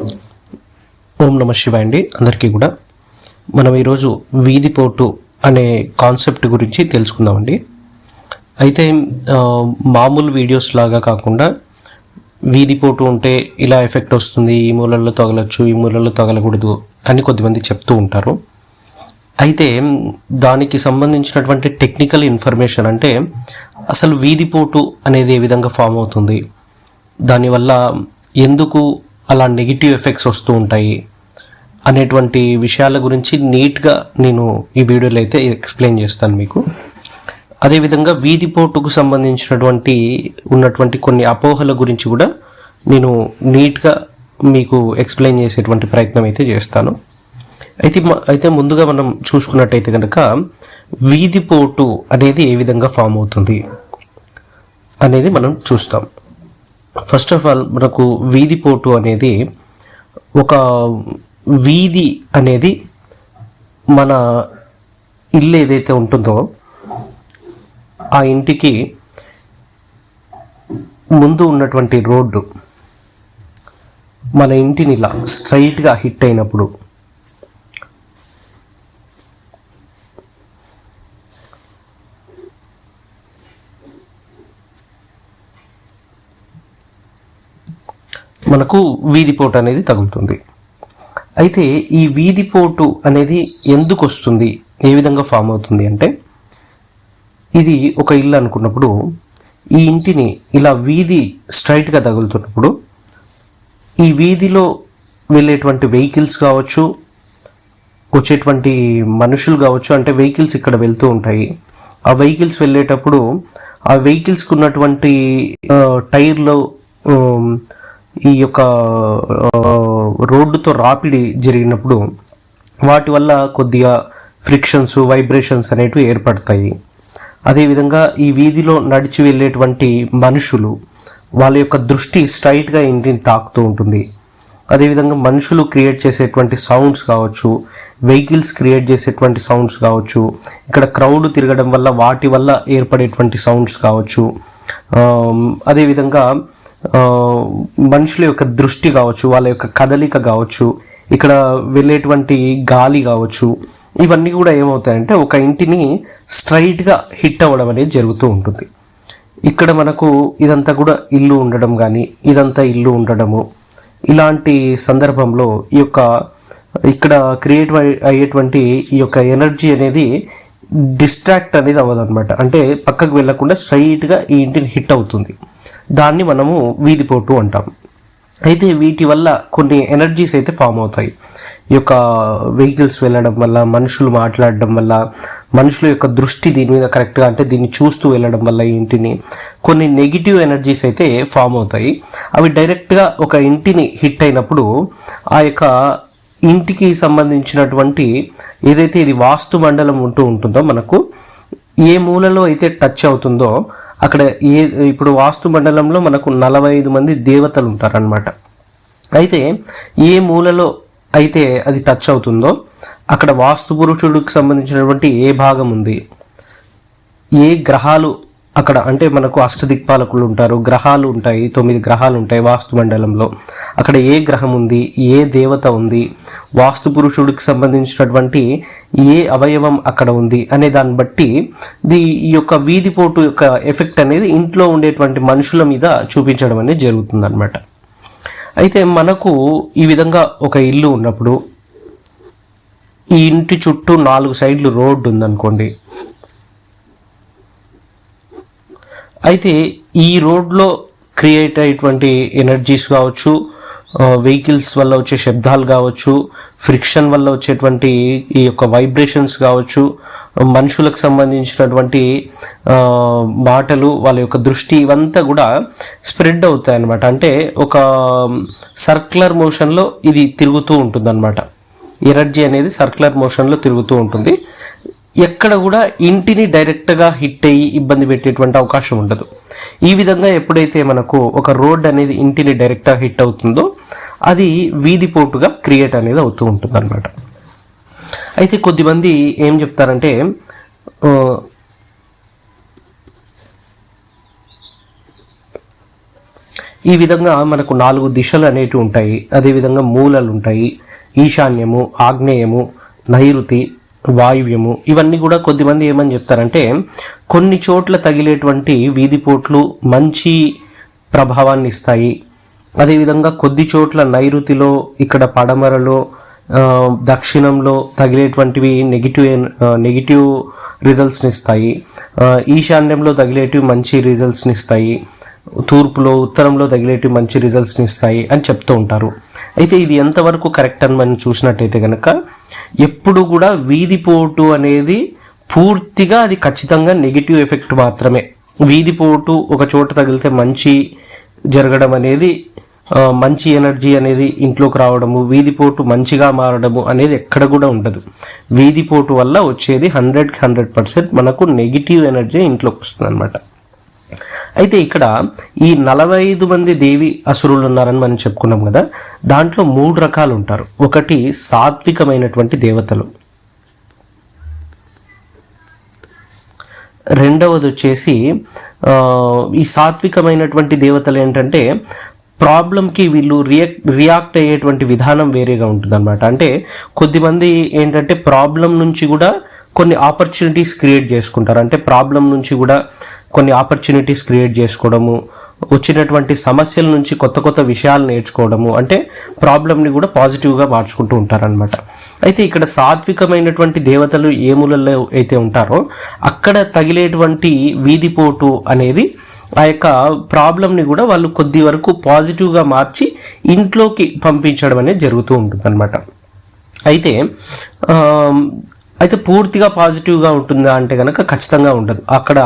ఓం నమ శివాయ అండి. అందరికీ కూడా మనం ఈరోజు వీధిపోటు అనే కాన్సెప్ట్ గురించి తెలుసుకుందామండి. అయితే మామూలు వీడియోస్ లాగా కాకుండా వీధిపోటు ఉంటే ఇలా ఎఫెక్ట్ వస్తుంది ఈ మూలల్లో తగలచ్చు ఈ మూలల్లో తగలకూడదు అని కొద్దిమంది చెప్తూ ఉంటారు. అయితే దానికి సంబంధించినటువంటి టెక్నికల్ ఇన్ఫర్మేషన్ అంటే అసలు వీధిపోటు అనేది ఏ విధంగా ఫామ్ అవుతుంది దానివల్ల ఎందుకు అలా నెగిటివ్ ఎఫెక్ట్స్ వస్తూ ఉంటాయి అనేటువంటి విషయాల గురించి నీట్గా నేను ఈ వీడియోలో అయితే ఎక్స్ప్లెయిన్ చేస్తాను మీకు. అదేవిధంగా వీధిపోటుకు సంబంధించినటువంటి ఉన్నటువంటి కొన్ని అపోహల గురించి కూడా నేను నీట్గా మీకు ఎక్స్ప్లెయిన్ చేసేటువంటి ప్రయత్నం అయితే చేస్తాను. అయితే అయితే ముందుగా మనం చూసుకున్నట్టయితే కనుక వీధిపోటు అనేది ఏ విధంగా ఫామ్ అవుతుంది అనేది మనం చూస్తాం. ఫస్ట్ ఆఫ్ ఆల్ మనకు వీధిపోటు అనేది ఒక వీధి అనేది మన ఇల్లు ఏదైతే ఉంటుందో ఆ ఇంటికి ముందు ఉన్నటువంటి రోడ్డు మన ఇంటిని ఇలా స్ట్రైట్గా హిట్ అయినప్పుడు మనకు వీధిపోటు అనేది తగులుతుంది. అయితే ఈ వీధిపోటు అనేది ఎందుకు వస్తుంది? ఏ విధంగా ఫామ్ అవుతుంది అంటే ఇది ఒక ఇల్లు అనుకున్నప్పుడు ఈ ఇంటిని ఇలా వీధి స్ట్రైట్గా తగులుతున్నప్పుడు ఈ వీధిలో వెళ్ళేటువంటి వెహికల్స్ కావచ్చు వచ్చేటువంటి మనుషులు కావచ్చు అంటే వెహికల్స్ ఇక్కడ వెళ్తూ ఉంటాయి. ఆ వెహికల్స్ వెళ్ళేటప్పుడు ఆ వెహికల్స్కి ఉన్నటువంటి టైర్లో ఈ యొక్క రోడ్డుతో రాపిడి జరిగినప్పుడు వాటి వల్ల కొద్దిగా ఫ్రిక్షన్స్ వైబ్రేషన్స్ అనేటివి ఏర్పడతాయి. అదేవిధంగా ఈ వీధిలో నడిచి వెళ్ళేటువంటి మనుషులు వాళ్ళ యొక్క దృష్టి స్ట్రైట్గా ఇంటిని తాకుతూ ఉంటుంది. అదేవిధంగా మనుషులు క్రియేట్ చేసేటువంటి సౌండ్స్ కావచ్చు వెహికల్స్ క్రియేట్ చేసేటువంటి సౌండ్స్ కావచ్చు ఇక్కడ క్రౌడ్ తిరగడం వల్ల వాటి వల్ల ఏర్పడేటువంటి సౌండ్స్ కావచ్చు అదేవిధంగా మనుషుల యొక్క దృష్టి కావచ్చు వాళ్ళ యొక్క కదలిక కావచ్చు ఇక్కడ వెళ్ళేటువంటి గాలి కావచ్చు ఇవన్నీ కూడా ఏమవుతాయంటే ఒక ఇంటిని స్ట్రైట్గా హిట్ అవ్వడం అనేది జరుగుతూ ఉంటుంది. ఇక్కడ మనకు ఇదంతా కూడా ఇల్లు ఉండడం కానీ ఇదంతా ఇల్లు ఉండడము ఇలాంటి సందర్భంలో ఈ యొక్క ఇక్కడ క్రియేట్ అయ్యేటువంటి ఈ యొక్క ఎనర్జీ అనేది డిస్ట్రాక్ట్ అనేది అవ్వదు అనమాట అంటే పక్కకు వెళ్ళకుండా స్ట్రైట్గా ఈ ఇంటిని హిట్ అవుతుంది. దాన్ని మనము వీధిపోటు అంటాం. అయితే వీటి వల్ల కొన్ని ఎనర్జీస్ అయితే ఫామ్ అవుతాయి. యొక్క వెహికల్స్ వెళ్ళడం వల్ల మనుషులు మాట్లాడడం వల్ల మనుషుల యొక్క దృష్టి దీని మీద కరెక్ట్గా అంటే దీన్ని చూస్తూ వెళ్ళడం వల్ల ఇంటిని. కొన్ని నెగిటివ్ ఎనర్జీస్ అయితే ఫామ్ అవుతాయి. అవి డైరెక్ట్గా ఒక ఇంటిని హిట్ అయినప్పుడు ఆ యొక్క ఇంటికి సంబంధించినటువంటి ఏదైతే ఇది వాస్తు మండలం ఉంటూ ఉంటుందో మనకు ఏ మూలలో అయితే టచ్ అవుతుందో అక్కడ ఏ ఇప్పుడు వాస్తు మండలంలో మనకు నలభై ఐదు మంది దేవతలు ఉంటారనమాట అయితే ఏ మూలలో అయితే అది టచ్ అవుతుందో అక్కడ వాస్తు పురుషుడికి సంబంధించినటువంటి ఏ భాగం ఉంది? ఏ గ్రహాలు అక్కడ అంటే మనకు అష్టదిక్పాలకులు ఉంటారు గ్రహాలు ఉంటాయి తొమ్మిది గ్రహాలు ఉంటాయి వాస్తు మండలంలో. అక్కడ ఏ గ్రహం ఉంది ఏ దేవత ఉంది వాస్తు పురుషుడికి సంబంధించినటువంటి ఏ అవయవం అక్కడ ఉంది అనే దాన్ని బట్టి ది ఈ యొక్క వీధిపోటు యొక్క ఎఫెక్ట్ అనేది ఇంట్లో ఉండేటువంటి మనుషుల మీద చూపించడం అనేది జరుగుతుంది అయితే మనకు ఈ విధంగా ఒక ఇల్లు ఉన్నప్పుడు ఈ ఇంటి చుట్టూ నాలుగు సైడ్లు రోడ్డు ఉందనుకోండి. అయితే ఈ రోడ్లో క్రియేట్ అయ్యేటువంటి ఎనర్జీస్ కావచ్చు వెహికల్స్ వల్ల వచ్చే శబ్దాలు కావచ్చు ఫ్రిక్షన్ వల్ల వచ్చేటువంటి ఈ యొక్క వైబ్రేషన్స్ కావచ్చు మనుషులకు సంబంధించినటువంటి మాటలు వాళ్ళ యొక్క దృష్టి ఇవంతా కూడా స్ప్రెడ్ అవుతాయి అన్నమాట అంటే ఒక సర్క్యులర్ మోషన్లో ఇది తిరుగుతూ ఉంటుంది ఎనర్జీ అనేది సర్క్యులర్ మోషన్లో తిరుగుతూ ఉంటుంది. ఎక్కడ కూడా ఇంటిని డైరెక్ట్గా హిట్ అయ్యి ఇబ్బంది పెట్టేటువంటి అవకాశం ఉండదు. ఈ విధంగా ఎప్పుడైతే మనకు ఒక రోడ్ అనేది ఇంటిని డైరెక్ట్గా హిట్ అవుతుందో అది వీధిపోటుగా క్రియేట్ అనేది అవుతూ ఉంటుంది అనమాట అయితే కొద్దిమంది ఏం చెప్తారంటే ఈ విధంగా మనకు నాలుగు దిశలు అనేటివి ఉంటాయి. అదేవిధంగా మూలలు ఉంటాయి. ఈశాన్యము ఆగ్నేయము నైరుతి వాయువ్యము. ఇవన్నీ కూడా కొద్దిమంది ఏమని చెప్తారంటే కొన్ని చోట్ల తగిలేటువంటి వీధిపోట్లు మంచి ప్రభావాన్ని ఇస్తాయి. అదేవిధంగా కొద్ది చోట్ల నైరుతిలో ఇక్కడ పడమరలో దక్షిణంలో తగిలేటువంటివి నెగిటివ్ నెగిటివ్ రిజల్ట్స్ని ఇస్తాయి ఈశాన్యంలో తగిలేటివి మంచి రిజల్ట్స్ని ఇస్తాయి తూర్పులో ఉత్తరంలో తగిలేటివి మంచి రిజల్ట్స్ని ఇస్తాయి అని చెప్తూ ఉంటారు. అయితే ఇది ఎంతవరకు కరెక్ట్ అని మనం చూసినట్టయితే కనుక ఎప్పుడు కూడా వీధిపోటు అనేది పూర్తిగా అది ఖచ్చితంగా నెగిటివ్ ఎఫెక్ట్ మాత్రమే. వీధిపోటు ఒక చోట తగిలితే మంచి జరగడం అనేది మంచి ఎనర్జీ అనేది ఇంట్లోకి రావడము వీధిపోటు మంచిగా మారడము అనేది ఎక్కడ కూడా ఉండదు. వీధిపోటు వల్ల వచ్చేది హండ్రెడ్కి హండ్రెడ్ పర్సెంట్ మనకు నెగిటివ్ ఎనర్జీ ఇంట్లోకి వస్తుంది అనమాట అయితే ఇక్కడ ఈ నలభై ఐదు మంది దేవి అసురులు ఉన్నారని మనం చెప్పుకున్నాం కదా దాంట్లో మూడు రకాలు ఉంటారు. ఒకటి సాత్వికమైనటువంటి దేవతలు. రెండవది వచ్చేసి ఈ సాత్వికమైనటువంటి దేవతలు ఏంటంటే ప్రాబ్లంకి వీళ్ళు రియాక్ట్ రియాక్ట్ అయ్యేటువంటి విధానం వేరేగా ఉంటుంది అనమాట అంటే కొద్దిమంది ఏంటంటే ప్రాబ్లం నుంచి కూడా కొన్ని ఆపర్చునిటీస్ క్రియేట్ చేసుకుంటారు. అంటే ప్రాబ్లం నుంచి కూడా కొన్ని ఆపర్చునిటీస్ క్రియేట్ చేసుకోవడము వచ్చినటువంటి సమస్యల నుంచి కొత్త కొత్త విషయాలు నేర్చుకోవడము అంటే ప్రాబ్లమ్ని కూడా పాజిటివ్గా మార్చుకుంటూ ఉంటారనమాట అయితే ఇక్కడ సాత్వికమైనటువంటి దేవతలు ఏ మూలల్లో అయితే ఉంటారో అక్కడ తగిలేటువంటి వీధిపోటు అనేది ఆ యొక్క ప్రాబ్లమ్ని కూడా వాళ్ళు కొద్ది వరకు పాజిటివ్గా మార్చి ఇంట్లోకి పంపించడం అనేది జరుగుతూ ఉంటుంది అయితే అయితే పూర్తిగా పాజిటివ్గా ఉంటుందా అంటే కనుక ఖచ్చితంగా ఉండదు. అక్కడ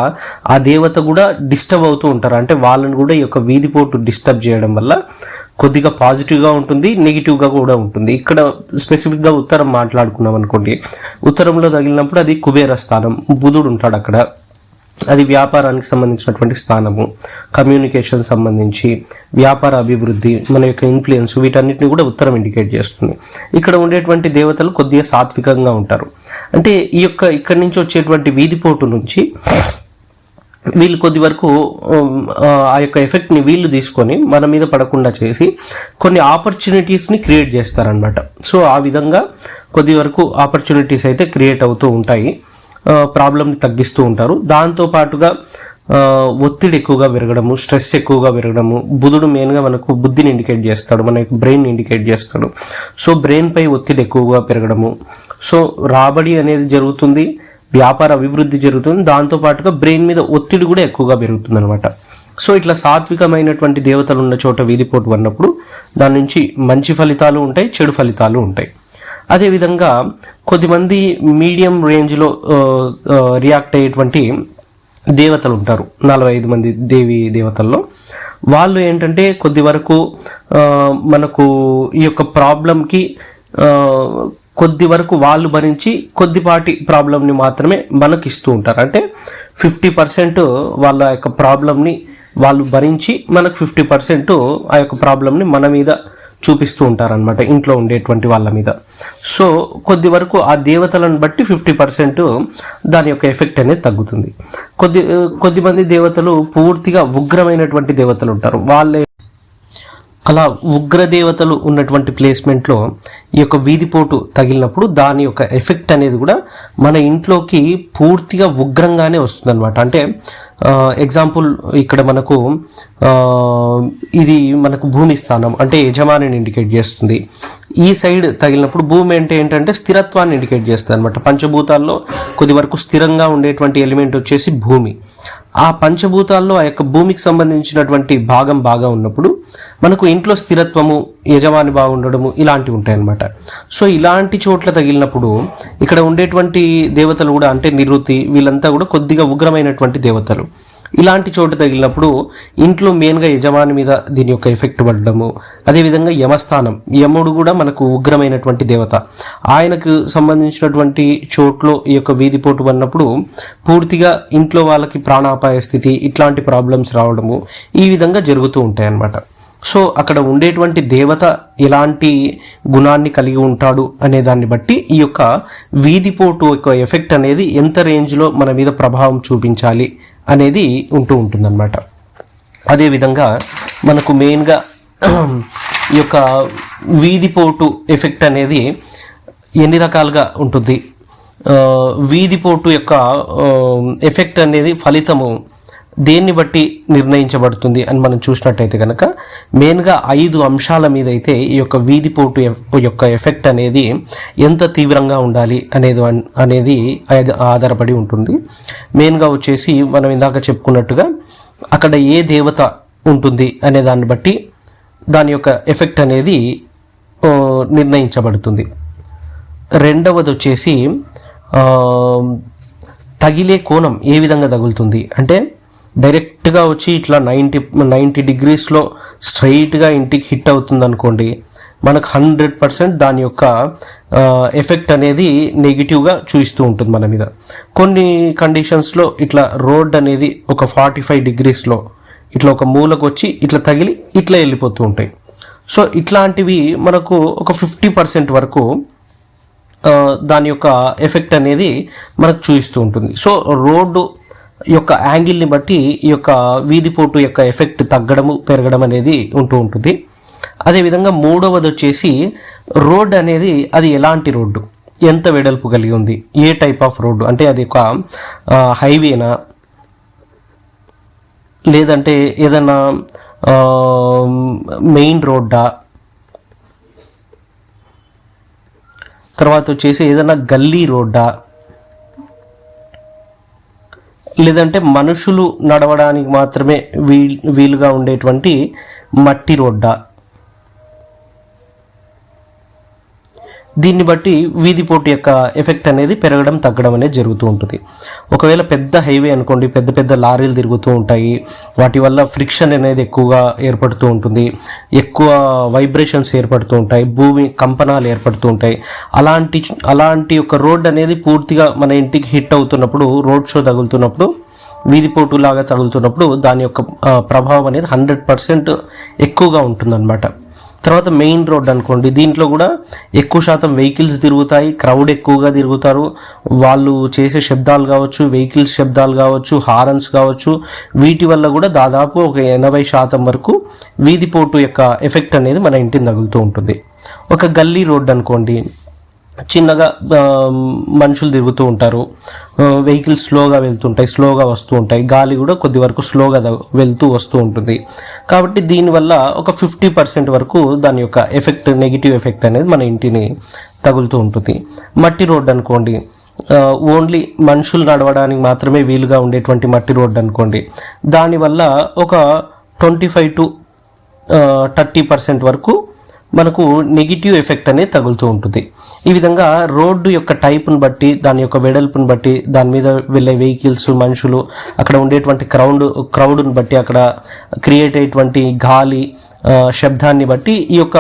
ఆ దేవత కూడా డిస్టర్బ్ అవుతూ ఉంటారు. అంటే వాళ్ళని కూడా ఈ యొక్క వీధిపోటు డిస్టర్బ్ చేయడం వల్ల కొద్దిగా పాజిటివ్గా ఉంటుంది నెగిటివ్గా కూడా ఉంటుంది. ఇక్కడ స్పెసిఫిక్గా ఉత్తరం మాట్లాడుకున్నాం అనుకోండి ఉత్తరంలో తగిలినప్పుడు అది కుబేర స్థానం బుధుడు ఉంటాడు అక్కడ. అది వ్యాపారానికి సంబంధించినటువంటి స్థానము. కమ్యూనికేషన్ సంబంధించి వ్యాపార అభివృద్ధి మన యొక్క ఇన్ఫ్లుయెన్స్ వీటన్నిటిని కూడా ఉత్తరం ఇండికేట్ చేస్తుంది. ఇక్కడ ఉండేటువంటి దేవతలు కొద్దిగా సాత్వికంగా ఉంటారు. అంటే ఈ యొక్క ఇక్కడి నుంచి వచ్చేటువంటి వీధిపోటు నుంచి వీళ్ళు కొద్ది వరకు ఆ యొక్క ఎఫెక్ట్ని వీళ్ళు తీసుకొని మన మీద పడకుండా చేసి కొన్ని ఆపర్చునిటీస్ని క్రియేట్ చేస్తారనమాట సో ఆ విధంగా కొద్ది వరకు ఆపర్చునిటీస్ అయితే క్రియేట్ అవుతూ ఉంటాయి. ప్రాబ్లమ్ని తగ్గిస్తూ ఉంటారు. దాంతో పాటుగా ఒత్తిడి ఎక్కువగా పెరగడము స్ట్రెస్ ఎక్కువగా పెరగడము బుధుడు మెయిన్గా మనకు బుద్ధిని ఇండికేట్ చేస్తాడు మన యొక్క బ్రెయిన్ ఇండికేట్ చేస్తాడు. సో బ్రెయిన్పై ఒత్తిడి ఎక్కువగా పెరగడము. సో రాబడి అనేది జరుగుతుంది. వ్యాపార అభివృద్ధి జరుగుతుంది. దాంతో పాటుగా బ్రెయిన్ మీద ఒత్తిడి కూడా ఎక్కువగా పెరుగుతుంది అనమాట సో ఇట్లా సాత్వికమైనటువంటి దేవతలు ఉన్న చోట వీధిపోటు ఉన్నప్పుడు దాని నుంచి మంచి ఫలితాలు ఉంటాయి చెడు ఫలితాలు ఉంటాయి. అదేవిధంగా కొద్దిమంది మీడియం రేంజ్లో రియాక్ట్ అయ్యేటువంటి దేవతలు ఉంటారు. నలభై ఐదు మంది దేవి దేవతల్లో. వాళ్ళు ఏంటంటే కొద్ది వరకు మనకు ఈ యొక్క ప్రాబ్లంకి కొద్ది వరకు వాళ్ళు భరించి కొద్దిపాటి ప్రాబ్లంని మాత్రమే మనకి ఇస్తూ ఉంటారు. అంటే ఫిఫ్టీ పర్సెంట్ వాళ్ళ యొక్క ప్రాబ్లంని వాళ్ళు భరించి మనకు ఫిఫ్టీ పర్సెంట్ ఆ యొక్క ప్రాబ్లంని మన మీద చూపిస్తూ ఉంటారనమాట ఇంట్లో ఉండేటువంటి వాళ్ళ మీద. సో కొద్ది వరకు ఆ దేవతలను బట్టి ఫిఫ్టీ పర్సెంట్ దాని యొక్క ఎఫెక్ట్ అనేది తగ్గుతుంది. కొద్ది కొద్దిమంది దేవతలు పూర్తిగా ఉగ్రమైనటువంటి దేవతలు ఉంటారు. వాళ్ళే అలా ఉగ్ర దేవతలు ఉన్నటువంటి ప్లేస్మెంట్లో ఈ యొక్క వీధిపోటు తగిలినప్పుడు దాని యొక్క ఎఫెక్ట్ అనేది కూడా మన ఇంట్లోకి పూర్తిగా ఉగ్రంగానే వస్తుందన్నమాట. అంటే ఎగ్జాంపుల్ ఇక్కడ మనకు ఇది మనకు భూమి స్థానం అంటే యజమానిని ఇండికేట్ చేస్తుంది. ఈ సైడ్ తగిలినప్పుడు భూమి అంటే ఏంటంటే స్థిరత్వాన్ని ఇండికేట్ చేస్తుంది అనమాట పంచభూతాల్లో కొద్ది వరకు స్థిరంగా ఉండేటువంటి ఎలిమెంట్ వచ్చేసి భూమి. ఆ పంచభూతాల్లో ఆ యొక్క భూమికి సంబంధించినటువంటి భాగం బాగా ఉన్నప్పుడు మనకు ఇంట్లో స్థిరత్వము యజమాని బాగుండడము ఇలాంటివి ఉంటాయి అన్నమాట సో ఇలాంటి చోట్ల తగిలినప్పుడు ఇక్కడ ఉండేటువంటి దేవతలు కూడా అంటే నిరుతి వీళ్ళంతా కూడా కొద్దిగా ఉగ్రమైనటువంటి దేవతలు. ఇలాంటి చోటు తగిలినప్పుడు ఇంట్లో మెయిన్గా యజమాని మీద దీని యొక్క ఎఫెక్ట్ పడడము అదేవిధంగా యమస్థానం. యముడు కూడా మనకు ఉగ్రమైనటువంటి దేవత. ఆయనకు సంబంధించినటువంటి చోట్లో ఈ యొక్క వీధిపోటు పడినప్పుడు పూర్తిగా ఇంట్లో వాళ్ళకి ప్రాణాపాయ స్థితి ఇట్లాంటి ప్రాబ్లమ్స్ రావడము ఈ విధంగా జరుగుతూ ఉంటాయి అన్నమాట సో అక్కడ ఉండేటువంటి దేవత ఎలాంటి గుణాన్ని కలిగి ఉంటాడు అనే దాన్ని బట్టి ఈ యొక్క వీధిపోటు యొక్క ఎఫెక్ట్ అనేది ఎంత రేంజ్లో మన మీద ప్రభావం చూపించాలి అనేది ఉంటూ ఉంటుందన్నమాట. అదేవిధంగా మనకు మెయిన్గా ఈ యొక్క వీధిపోటు ఎఫెక్ట్ అనేది ఎన్ని రకాలుగా ఉంటుంది? వీధిపోటు యొక్క ఎఫెక్ట్ అనేది ఫలితము దేన్ని బట్టి నిర్ణయించబడుతుంది అని మనం చూసినట్టయితే కనుక మెయిన్గా ఐదు అంశాల మీద అయితే ఈ యొక్క వీధిపోటు ఎఫ్- యొక్క ఎఫెక్ట్ అనేది ఎంత తీవ్రంగా ఉండాలి అనేది అన్- అనేది ఆధారపడి ఉంటుంది. మెయిన్గా వచ్చేసి మనం ఇందాక చెప్పుకున్నట్టుగా అక్కడ ఏ దేవత ఉంటుంది అనే దాన్ని బట్టి దాని యొక్క ఎఫెక్ట్ అనేది నిర్ణయించబడుతుంది. రెండవది వచ్చేసి తగిలే కోణం ఏ విధంగా తగులుతుంది అంటే డైరెక్ట్గా వచ్చి ఇట్లా నైంటీ నైంటీ డిగ్రీస్లో స్ట్రైట్గా ఇంటికి హిట్ అవుతుంది అనుకోండి మనకు హండ్రెడ్ పర్సెంట్ దాని యొక్క ఎఫెక్ట్ అనేది నెగిటివ్గా చూపిస్తూ ఉంటుంది మన మీద. కొన్ని కండిషన్స్లో ఇట్లా రోడ్ అనేది ఒక ఫార్టీ ఫైవ్ డిగ్రీస్లో ఇట్లా ఒక మూలకు వచ్చి ఇట్లా తగిలి ఇట్లా వెళ్ళిపోతూ ఉంటాయి. సో ఇట్లాంటివి మనకు ఒక ఫిఫ్టీ పర్సెంట్ వరకు దాని యొక్క ఎఫెక్ట్ అనేది మనకు చూపిస్తూ ఉంటుంది. సో రోడ్డు యొక్క యాంగిల్ని బట్టి ఈ యొక్క వీధిపోటు యొక్క ఎఫెక్ట్ తగ్గడము పెరగడం అనేది ఉంటూ ఉంటుంది. అదేవిధంగా మూడవది వచ్చేసి రోడ్ అనేది అది ఎలాంటి రోడ్డు? ఎంత వెడల్పు కలిగి ఉంది? ఏ టైప్ ఆఫ్ రోడ్డు అంటే అది ఒక హైవేనా లేదంటే ఏదైనా మెయిన్ రోడ్డా తర్వాత వచ్చేసి ఏదైనా గల్లీ రోడ్డా లేదంటే మనుషులు నడవడానికి మాత్రమే వీ వీలుగా ఉండేటువంటి మట్టి రోడ్డా. దీన్ని బట్టి వీధిపోటు యొక్క ఎఫెక్ట్ అనేది పెరగడం తగ్గడం అనేది జరుగుతూ ఉంటుంది. ఒకవేళ పెద్ద హైవే అనుకోండి పెద్ద పెద్ద లారీలు తిరుగుతూ ఉంటాయి వాటి వల్ల ఫ్రిక్షన్ అనేది ఎక్కువగా ఏర్పడుతూ ఉంటుంది ఎక్కువ వైబ్రేషన్స్ ఏర్పడుతూ ఉంటాయి భూమి కంపనాలు ఏర్పడుతూ ఉంటాయి. అలాంటి అలాంటి ఒక రోడ్ అనేది పూర్తిగా మన ఇంటికి హిట్ అవుతున్నప్పుడు రోడ్ షో తగులుతున్నప్పుడు వీధిపోటు లాగా తగులుతున్నప్పుడు దాని యొక్క ప్రభావం అనేది హండ్రెడ్ పర్సెంట్ ఎక్కువగా ఉంటుందన్నమాట. తర్వాత మెయిన్ రోడ్ అనుకోండి దీంట్లో కూడా ఎక్కువ శాతం వెహికల్స్ తిరుగుతాయి క్రౌడ్ ఎక్కువగా తిరుగుతారు. వాళ్ళు చేసే శబ్దాలు కావచ్చు వెహికల్స్ శబ్దాలు కావచ్చు హారన్స్ కావచ్చు వీటి వల్ల కూడా దాదాపు ఒక ఎనభై శాతం వరకు వీధిపోటు యొక్క ఎఫెక్ట్ అనేది మన ఇంటిని తగులుతూ ఉంటుంది. ఒక గల్లీ రోడ్ అనుకోండి చిన్నగా మనుషులు తిరుగుతూ ఉంటారు. వెహికల్స్ స్లోగా వెళ్తుంటాయి స్లోగా వస్తూ ఉంటాయి. గాలి కూడా కొద్ది వరకు స్లోగా వెళ్తూ వస్తూ ఉంటుంది. కాబట్టి దీనివల్ల ఒక ఫిఫ్టీ పర్సెంట్ వరకు దాని యొక్క ఎఫెక్ట్ నెగిటివ్ ఎఫెక్ట్ అనేది మన ఇంటిని తగులుతూ ఉంటుంది. మట్టి రోడ్డు అనుకోండి ఓన్లీ మనుషులు నడవడానికి మాత్రమే వీలుగా ఉండేటువంటి మట్టి రోడ్డు అనుకోండి దానివల్ల ఒక twenty five to thirty percent వరకు మనకు నెగిటివ్ ఎఫెక్ట్ అనేది తగులుతూ ఉంటుంది. ఈ విధంగా రోడ్డు యొక్క టైప్ను బట్టి దాని యొక్క వెడల్పును బట్టి దాని మీద వెళ్ళే వెహికల్స్ మనుషులు అక్కడ ఉండేటువంటి క్రౌడ్ క్రౌడ్ని బట్టి అక్కడ క్రియేట్ అయ్యేటువంటి గాలి శబ్దాన్ని బట్టి ఈ యొక్క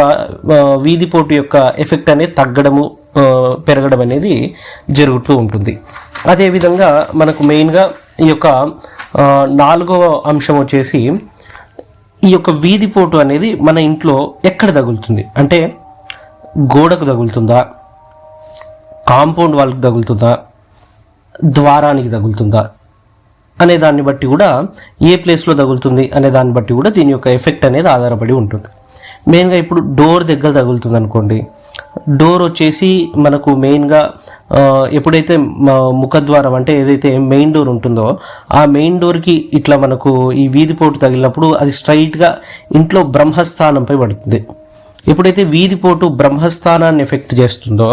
వీధిపోటు యొక్క ఎఫెక్ట్ అనేది తగ్గడము పెరగడం అనేది జరుగుతూ ఉంటుంది. అదేవిధంగా మనకు మెయిన్గా ఈ యొక్క నాలుగవ అంశం వచ్చేసి ఈ యొక్క వీధిపోటు అనేది మన ఇంట్లో ఎక్కడ తగులుతుంది? అంటే గోడకు తగులుతుందా? కాంపౌండ్ వాళ్ళకి తగులుతుందా? ద్వారానికి తగులుతుందా? అనే దాన్ని బట్టి కూడా ఏ ప్లేస్లో తగులుతుంది అనే దాన్ని బట్టి కూడా దీని యొక్క ఎఫెక్ట్ అనేది ఆధారపడి ఉంటుంది. మెయిన్గా ఇప్పుడు డోర్ దగ్గర తగులుతుంది అనుకోండి. డోర్ వచ్చేసి మనకు మెయిన్గా ఎప్పుడైతే ముఖద్వారం అంటే ఏదైతే మెయిన్ డోర్ ఉంటుందో ఆ మెయిన్ డోర్కి ఇట్లా మనకు ఈ వీధిపోటు తగిలినప్పుడు అది స్ట్రైట్గా ఇంట్లో బ్రహ్మస్థానంపై పడుతుంది. ఎప్పుడైతే వీధిపోటు బ్రహ్మస్థానాన్ని ఎఫెక్ట్ చేస్తుందో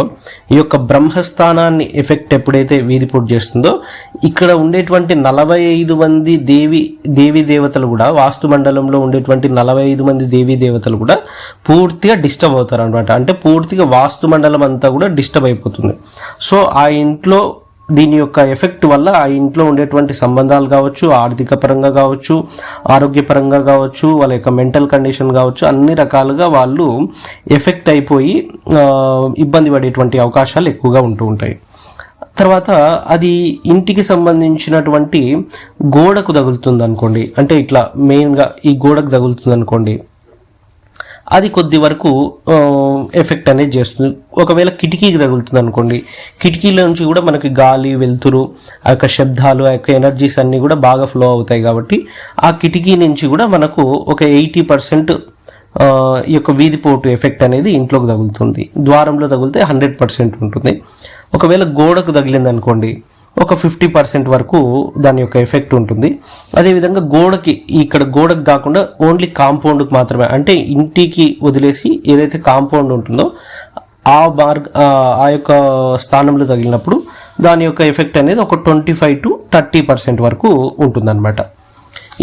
ఈ యొక్క బ్రహ్మస్థానాన్ని ఎఫెక్ట్ ఎప్పుడైతే వీధిపోటు చేస్తుందో ఇక్కడ ఉండేటువంటి నలభై ఐదు మంది దేవి దేవీ దేవతలు కూడా వాస్తు మండలంలో ఉండేటువంటి నలభై ఐదు మంది దేవీ దేవతలు కూడా పూర్తిగా డిస్టర్బ్ అవుతారు అనమాట అంటే పూర్తిగా వాస్తు మండలం అంతా కూడా డిస్టర్బ్ అయిపోతుంది. సో ఆ ఇంట్లో దీని యొక్క ఎఫెక్ట్ వల్ల ఆ ఇంట్లో ఉండేటువంటి సంబంధాలు కావచ్చు ఆర్థిక పరంగా కావచ్చు ఆరోగ్యపరంగా కావచ్చు వాళ్ళ యొక్క మెంటల్ కండిషన్ కావచ్చు అన్ని రకాలుగా వాళ్ళు ఎఫెక్ట్ అయిపోయి ఇబ్బంది పడేటువంటి అవకాశాలు ఎక్కువగా ఉంటూ ఉంటాయి. తర్వాత అది ఇంటికి సంబంధించినటువంటి గోడకు తగులుతుంది అనుకోండి. అంటే ఇట్లా మెయిన్గా ఈ గోడకు తగులుతుంది అనుకోండి. అది కొద్ది వరకు ఎఫెక్ట్ అనేది చేస్తుంది. ఒకవేళ కిటికీకి తగులుతుంది అనుకోండి కిటికీల నుంచి కూడా మనకి గాలి వెలుతురు ఆ యొక్క శబ్దాలు ఆ యొక్క ఎనర్జీస్ అన్నీ కూడా బాగా ఫ్లో అవుతాయి కాబట్టి ఆ కిటికీ నుంచి కూడా మనకు ఒక ఎయిటీ పర్సెంట్ ఈ యొక్క వీధిపోటు ఎఫెక్ట్ అనేది ఇంట్లోకి తగులుతుంది. ద్వారంలో తగిలితే హండ్రెడ్ పర్సెంట్ ఉంటుంది. ఒకవేళ గోడకు తగిలింది అనుకోండి ఒక ఫిఫ్టీ పర్సెంట్ వరకు దాని యొక్క ఎఫెక్ట్ ఉంటుంది. అదేవిధంగా గోడకి ఇక్కడ గోడకు కాకుండా ఓన్లీ కాంపౌండ్కి మాత్రమే అంటే ఇంటికి వదిలేసి ఏదైతే కాంపౌండ్ ఉంటుందో ఆ మార్గ ఆ యొక్క స్థానంలో తగిలినప్పుడు దాని యొక్క ఎఫెక్ట్ అనేది ఒక twenty five to thirty percent వరకు ఉంటుందన్నమాట.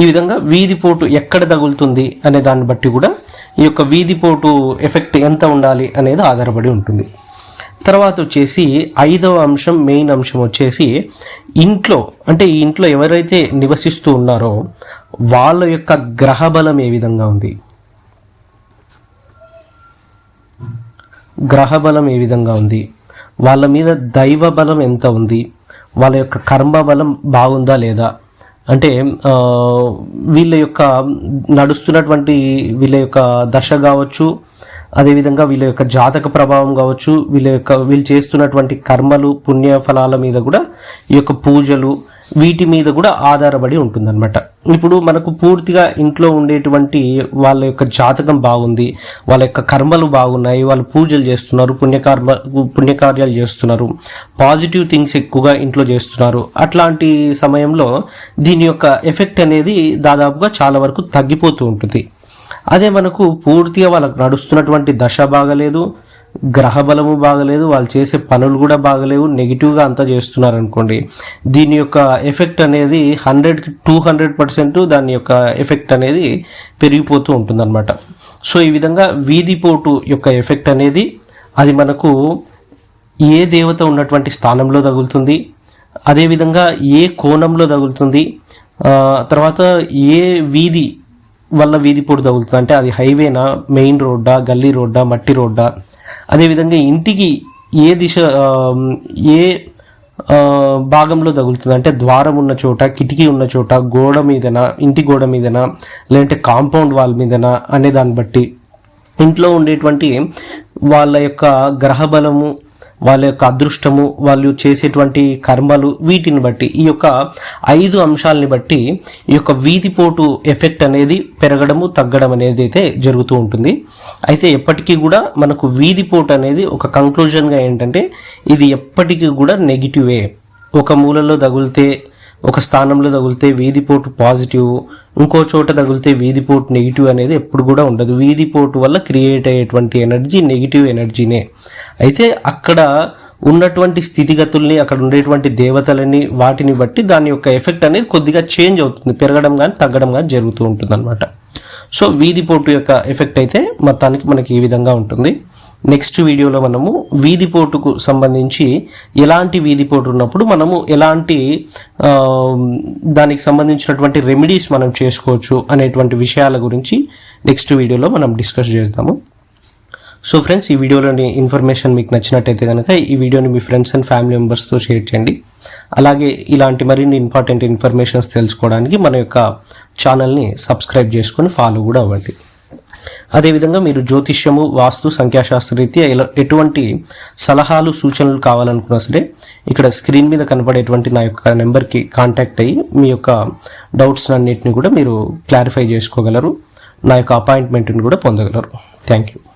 ఈ విధంగా వీధిపోటు ఎక్కడ తగులుతుంది అనే దాన్ని బట్టి కూడా ఈ యొక్క వీధిపోటు ఎఫెక్ట్ ఎంత ఉండాలి అనేది ఆధారపడి ఉంటుంది. తర్వాత వచ్చేసి ఐదవ అంశం మెయిన్ అంశం వచ్చేసి ఇంట్లో అంటే ఈ ఇంట్లో ఎవరైతే నివసిస్తూ ఉన్నారో వాళ్ళ యొక్క గ్రహ బలం ఏ విధంగా ఉంది? గ్రహ బలం ఏ విధంగా ఉంది? వాళ్ళ మీద దైవ బలం ఎంత ఉంది? వాళ్ళ యొక్క కర్మ బలం బాగుందా లేదా? అంటే వీళ్ళ యొక్క నడుస్తున్నటువంటి వీళ్ళ యొక్క దశ కావచ్చు అదేవిధంగా వీళ్ళ యొక్క జాతక ప్రభావం కావచ్చు వీళ్ళ యొక్క వీళ్ళు చేస్తున్నటువంటి కర్మలు పుణ్య ఫలాల మీద కూడా ఈ యొక్క పూజలు వీటి మీద కూడా ఆధారపడి ఉంటుందన్నమాట. ఇప్పుడు మనకు పూర్తిగా ఇంట్లో ఉండేటువంటి వాళ్ళ యొక్క జాతకం బాగుంది వాళ్ళ యొక్క కర్మలు బాగున్నాయి వాళ్ళు పూజలు చేస్తున్నారు పుణ్యకర్మ పుణ్యకార్యాలు చేస్తున్నారు పాజిటివ్ థింగ్స్ ఎక్కువగా ఇంట్లో చేస్తున్నారు. అట్లాంటి సమయంలో దీని యొక్క ఎఫెక్ట్ అనేది దాదాపుగా చాలా వరకు తగ్గిపోతూ ఉంటుంది. అదే మనకు పూర్తిగా వాళ్ళకు నడుస్తున్నటువంటి దశ బాగలేదు గ్రహ బలము బాగలేదు వాళ్ళు చేసే పనులు కూడా బాగలేవు నెగిటివ్గా అంతా చేస్తున్నారు అనుకోండి దీని యొక్క ఎఫెక్ట్ అనేది హండ్రెడ్కి టూ హండ్రెడ్ పర్సెంట్ దాని యొక్క ఎఫెక్ట్ అనేది పెరిగిపోతూ ఉంటుందన్నమాట. సో ఈ విధంగా వీధిపోటు యొక్క ఎఫెక్ట్ అనేది అది మనకు ఏ దేవత ఉన్నటువంటి స్థానంలో తగులుతుంది అదేవిధంగా ఏ కోణంలో తగులుతుంది తర్వాత ఏ వీధి వల్ల వీధి పొడి తగులుతుంది. అంటే అది హైవేనా మెయిన్ రోడ్డా గల్లీ రోడ్డా మట్టి రోడ్డా? అదేవిధంగా ఇంటికి ఏ దిశ ఏ భాగంలో తగులుతుంది? అంటే ద్వారం ఉన్న చోట కిటికీ ఉన్న చోట గోడ మీదనా ఇంటి గోడ మీదనా లేదంటే కాంపౌండ్ వాల్ మీదనా అనే దాన్ని బట్టి ఇంట్లో ఉండేటువంటి వాళ్ళ యొక్క గ్రహ బలము వాళ్ళ యొక్క అదృష్టము వాళ్ళు చేసేటువంటి కర్మలు వీటిని బట్టి ఈ యొక్క ఐదు అంశాలని బట్టి ఈ యొక్క వీధిపోటు ఎఫెక్ట్ అనేది పెరగడము తగ్గడం అనేది అయితే జరుగుతూ ఉంటుంది. అయితే ఎప్పటికీ కూడా మనకు వీధిపోటు అనేది ఒక కంక్లూజన్గా ఏంటంటే ఇది ఎప్పటికీ కూడా నెగిటివే ఒక మూలలో తగిలితే ఒక స్థానంలో తగిలితే వీధిపోటు పాజిటివ్ ఇంకో చోట తగిలితే వీధిపోటు నెగిటివ్ అనేది ఎప్పుడు కూడా ఉండదు. వీధిపోటు వల్ల క్రియేట్ అయ్యేటువంటి ఎనర్జీ నెగిటివ్ ఎనర్జీనే. అయితే అక్కడ ఉన్నటువంటి స్థితిగతుల్ని అక్కడ ఉండేటువంటి దేవతలని వాటిని బట్టి దాని యొక్క ఎఫెక్ట్ అనేది కొద్దిగా చేంజ్ అవుతుంది. పెరగడం కానీ తగ్గడం కానీ జరుగుతూ ఉంటుంది అనమాట సో వీధిపోటు యొక్క ఎఫెక్ట్ అయితే మొత్తానికి మనకి ఈ విధంగా ఉంటుంది. నెక్స్ట్ వీడియోలో మనము వీధిపోటుకు సంబంధించి ఎలాంటి వీధిపోటు ఉన్నప్పుడు మనము ఎలాంటి దానికి సంబంధించినటువంటి రెమెడీస్ మనం చేసుకోవచ్చు అనేటువంటి విషయాల గురించి నెక్స్ట్ వీడియోలో మనం డిస్కస్ చేద్దాము. సో ఫ్రెండ్స్ ఈ వీడియోలోని ఇన్ఫర్మేషన్ మీకు నచ్చినట్టయితే కనుక ఈ వీడియోని మీ ఫ్రెండ్స్ అండ్ ఫ్యామిలీ మెంబర్స్తో షేర్ చేయండి. అలాగే ఇలాంటి మరిన్ని ఇంపార్టెంట్ ఇన్ఫర్మేషన్స్ తెలుసుకోవడానికి మన యొక్క ఛానల్ని సబ్స్క్రైబ్ చేసుకొని ఫాలో కూడా అవ్వండి. అదేవిధంగా మీరు జ్యోతిష్యము వాస్తు సంఖ్యాశాస్త్రరీత్యా ఎటువంటి సలహాలు సూచనలు కావాలనుకున్నా సరే ఇక్కడ స్క్రీన్ మీద కనపడేటువంటి నా యొక్క నెంబర్కి కాంటాక్ట్ అయ్యి మీ యొక్క డౌట్స్ అన్నింటిని కూడా మీరు క్లారిఫై చేసుకోగలరు. నా యొక్క అపాయింట్మెంట్ని కూడా పొందగలరు. Thank you.